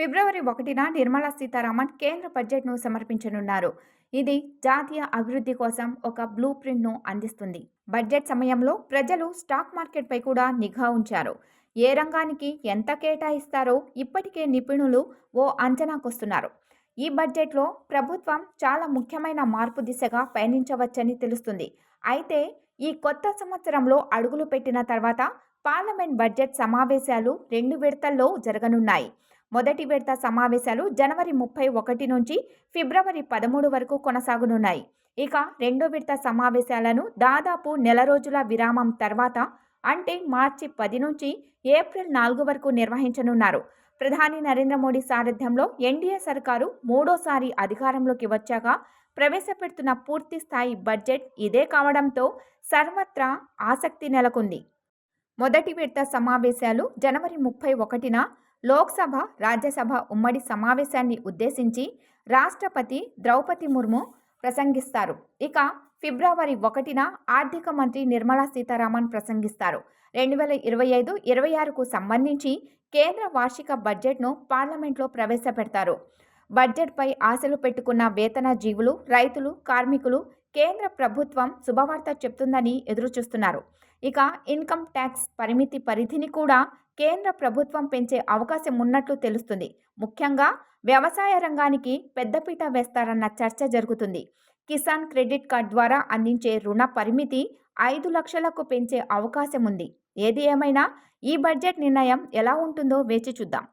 ఫిబ్రవరి ఒకటిన నిర్మలా సీతారామన్ కేంద్ర బడ్జెట్ను సమర్పించనున్నారు. ఇది జాతీయ అభివృద్ధి కోసం ఒక బ్లూ ప్రింట్ను అందిస్తుంది. బడ్జెట్ సమయంలో ప్రజలు స్టాక్ మార్కెట్పై కూడా నిఘా ఉంచారు. ఏ రంగానికి ఎంత కేటాయిస్తారో ఇప్పటికే నిపుణులు ఓ అంచనాకొస్తున్నారు ఈ బడ్జెట్లో ప్రభుత్వం చాలా ముఖ్యమైన మార్పు దిశగా పయనించవచ్చని తెలుస్తుంది. అయితే ఈ కొత్త సంవత్సరంలో అడుగులు పెట్టిన తర్వాత పార్లమెంట్ బడ్జెట్ సమావేశాలు రెండు విడతల్లో జరగనున్నాయి. మొదటి విడత సమావేశాలు జనవరి ముప్పై ఒకటి నుంచి ఫిబ్రవరి పదమూడు వరకు కొనసాగనున్నాయి. ఇక రెండో విడత సమావేశాలను దాదాపు నెల రోజుల విరామం తర్వాత అంటే మార్చి పది నుంచి ఏప్రిల్ నాలుగు వరకు నిర్వహించనున్నారు. ప్రధాని నరేంద్ర మోడీ సారథ్యంలో ఎన్డీఏ సర్కారు మూడోసారి అధికారంలోకి వచ్చాక ప్రవేశపెడుతున్న పూర్తి స్థాయి బడ్జెట్ ఇదే కావడంతో సర్వత్రా ఆసక్తి నెలకొంది. మొదటి విడత సమావేశాలు జనవరి ముప్పై ఒకటిన లోక్సభ రాజ్యసభ ఉమ్మడి సమావేశాన్ని ఉద్దేశించి రాష్ట్రపతి ద్రౌపది ముర్ము ప్రసంగిస్తారు. ఇక ఫిబ్రవరి ఒకటిన ఆర్థిక మంత్రి నిర్మలా సీతారామన్ ప్రసంగిస్తారు. రెండు వేల ఇరవై ఐదు ఇరవై ఆరుకు సంబంధించి కేంద్ర వార్షిక బడ్జెట్ను పార్లమెంట్లో ప్రవేశపెడతారు. బడ్జెట్పై ఆశలు పెట్టుకున్న వేతన జీవులు రైతులు కార్మికులు కేంద్ర ప్రభుత్వం శుభవార్త చెప్తుందని ఎదురుచూస్తున్నారు. ఇక ఇన్కమ్ ట్యాక్స్ పరిమితి పరిధిని కూడా కేంద్ర ప్రభుత్వం పెంచే అవకాశం ఉన్నట్లు తెలుస్తుంది. ముఖ్యంగా వ్యవసాయ రంగానికి పెద్దపీట వేస్తారన్న చర్చ జరుగుతుంది. కిసాన్ క్రెడిట్ కార్డ్ ద్వారా అందించే రుణ పరిమితి ఐదు లక్షలకు పెంచే అవకాశం ఉంది. ఏది ఏమైనా ఈ బడ్జెట్ నిర్ణయం ఎలా ఉంటుందో వేచి చూద్దాం.